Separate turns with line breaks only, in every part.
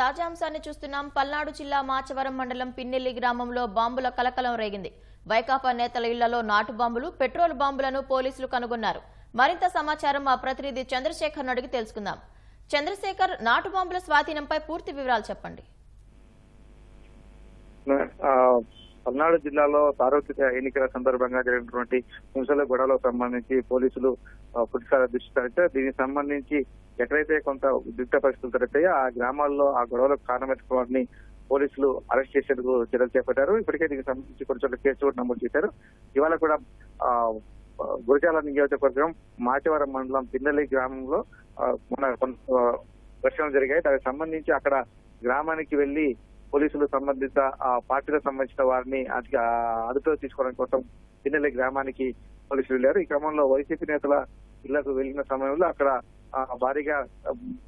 తాజా అంశాన్ని చూస్తున్నాం. పల్నాడు జిల్లా మాచవరం మండలం పిన్నెల్లి గ్రామంలో బాంబుల కలకలం రేగింది. వైకాపా నేతల ఇళ్ళలో నాటు బాంబులు పెట్రోల్ బాంబులను పోలీసులు కనుగొన్నారు. మరింత సమాచారం మా ప్రతినిధి చంద్రశేఖర్ అడిగి తెలుసుకుందాం. చంద్రశేఖర్ నాటు బాంబుల స్వాధీనంపై పూర్తి వివరాలు చెప్పండి.
పల్నాడు జిల్లాలో సార్వత్రిక ఎన్నికల సందర్భంగా జరిగినటువంటి హింసల గొడవలకు సంబంధించి పోలీసులు పుట్టిసారి దృష్టి దీనికి సంబంధించి ఎక్కడైతే కొంత ఉద్రిక్త పరిస్థితులు తలెత్తాయో ఆ గ్రామాల్లో ఆ గొడవలకు కారణమైన వారిని పోలీసులు అరెస్ట్ చేసేందుకు చర్యలు చేపట్టారు. ఇప్పటికే దీనికి సంబంధించి కొన్ని చోట్ల కేసు కూడా నమోదు చేశారు. ఇవాళ కూడా ఆ, గురజాల నియోజకవర్గం మాచవరం మండలం పిన్నెల్లి గ్రామంలో ఆ, మన కొంత ఘర్షణలు జరిగాయి. దానికి సంబంధించి అక్కడ గ్రామానికి వెళ్ళి పోలీసులు సంబంధిత ఆ పార్టీలకు సంబంధించిన వారిని అతి- అదుపులో తీసుకోవడం కోసం పిన్నెల్లి గ్రామానికి పోలీసులు వెళ్ళారు ఈ క్రమంలో వైసీపీ నేతల ఇళ్ళకు వెళ్ళిన సమయంలో అక్కడ భారీగా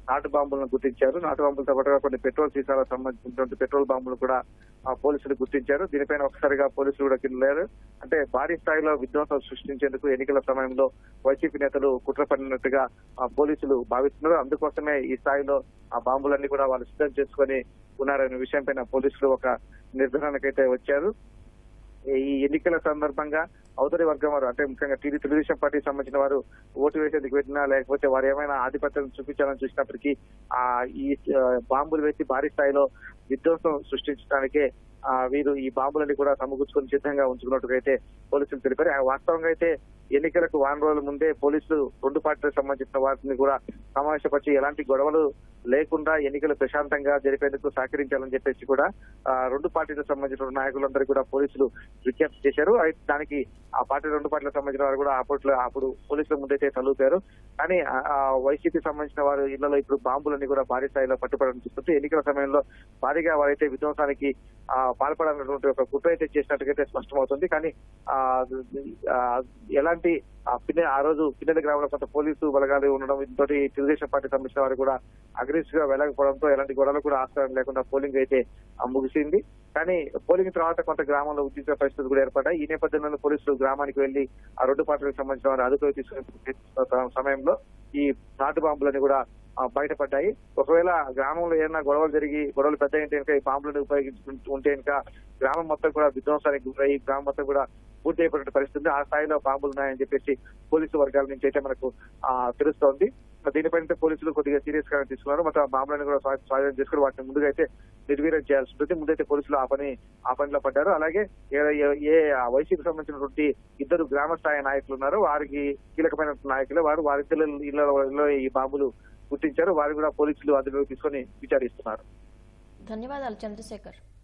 నాటు బాంబులను గుర్తించారు. నాటు బాంబులతో పాటుగా కొన్ని పెట్రోల్ సీసాలకు సంబంధించినటువంటి పెట్రోల్ బాంబులు కూడా ఆ, పోలీసులు గుర్తించారు. దీనిపైన ఒకసారిగా పోలీసులు కూడా కిందలేరు అంటే భారీ స్థాయిలో విధ్వంసం సృష్టించేందుకు ఎన్నికల సమయంలో వైసీపీ నేతలు కుట్ర పడినట్టుగా ఆ, పోలీసులు భావిస్తున్నారు. అందుకోసమే ఈ స్థాయిలో ఆ బాంబులన్నీ కూడా వాళ్ళు సిద్ధం చేసుకొని ఉన్నారనే విషయంపైన పోలీసులు ఒక నిర్ధారణకైతే వచ్చారు. ఈ ఎన్నికల సందర్భంగా అవతలి వర్గం వారు అంటే ముఖ్యంగా టీడీ తెలుగుదేశం పార్టీకి సంబంధించిన వారు ఓటు వేసేందుకు వెళ్ళినా లేకపోతే వారు ఏమైనా ఆధిపత్యం చూపించాలని చూసినప్పటికీ ఆ ఈ బాంబులు వేసి భారీ స్థాయిలో విధ్వంసం సృష్టించడానికే ఆ, వీరు ఈ బాంబులని కూడా సమకూర్చుకొని సిద్ధంగా ఉంచుకున్నట్టుగా అయితే పోలీసులు తెలిపారు. ఆ, వాస్తవంగా అయితే ఎన్నికలకు వారం రోజుల ముందే పోలీసులు రెండు పార్టీలకు సంబంధించిన వారిని కూడా సమావేశపరిచి ఎలాంటి గొడవలు లేకుండా ఎన్నికలు ప్రశాంతంగా జరిపేందుకు సహకరించాలని చెప్పేసి కూడా రెండు పార్టీలకు సంబంధించిన నాయకులందరూ కూడా పోలీసులు విజ్ఞప్తి చేశారు. అయితే దానికి ఆ పార్టీ రెండు పార్టీలకు సంబంధించిన వారు కూడా అప్పట్లో అప్పుడు పోలీసుల ముందైతే తలుపారు. కానీ ఆ, వైసీపీ సంబంధించిన వారు ఇళ్ళలో ఇప్పుడు బాంబులన్నీ కూడా భారీ స్థాయిలో పట్టుబడడం చూస్తుంటే ఎన్నికల సమయంలో భారీగా వారైతే విధ్వంసానికి పాల్పడాలన్నటువంటి ఒక కుట్ర అయితే చేసినట్టుగైతే స్పష్టమవుతుంది. కానీ ఆ ఎలాంటి ఆ పిన్నె ఆ రోజు పిన్నెల గ్రామంలో కొంత పోలీసు బలగాలు ఉండడం తోటి తెలుగుదేశం పార్టీ సంబంధించిన వారు కూడా అగ్రెసివ్గా వెళ్ళకపోవడంతో ఎలాంటి గొడవలు కూడా ఆస్కారం లేకుండా పోలింగ్ అయితే ముగిసింది కానీ పోలింగ్ తర్వాత కొంత గ్రామంలో ఉద్రిక్త పరిస్థితులు కూడా ఏర్పడ్డాయి. ఈ నేపథ్యంలో పోలీసులు గ్రామానికి వెళ్ళి ఆ రెండు పార్టీలకు సంబంధించిన వారిని అదుపులో తీసుకునే సమయంలో ఈ నాటు బాంబులని కూడా బయటపడ్డాయి. ఒకవేళ గ్రామంలో ఏదైనా గొడవలు జరిగి గొడవలు పెద్ద ఉంటే కనుక ఈ బాంబులను ఉంటే కనుక గ్రామం మొత్తం కూడా విధ్వంసానికి గురయ్యి గ్రామం మొత్తం కూడా పూర్తి అయిపోయిన పరిస్థితి ఆ స్థాయిలో బాంబులు ఉన్నాయని చెప్పేసి పోలీసు వర్గాల నుంచి అయితే మనకు తెలుస్తోంది. దీనిపైన పోలీసులు కొద్దిగా సీరియస్గా తీసుకున్నారు మొత్తం ఆ బాంబులను కూడా స్వాధీనం చేసుకుని వాటిని ముందుగా అయితే నిర్వీర్యం చేయాల్సి ఉంటుంది. ముందైతే పోలీసులు ఆ పని ఆ పనిలో పడ్డారు. అలాగే ఏ- ఏ- సంబంధించినటువంటి ఇద్దరు గ్రామ స్థాయి నాయకులు ఉన్నారు. వారికి కీలకమైన నాయకులు. వారు వారిద్దరు ఇళ్ళలో ఈ బాంబులు గుర్తించారు. వారు కూడా పోలీసులు అదుపులోకి తీసుకొని విచారిస్తున్నారు.
ధన్యవాదాలు చంద్రశేఖర్.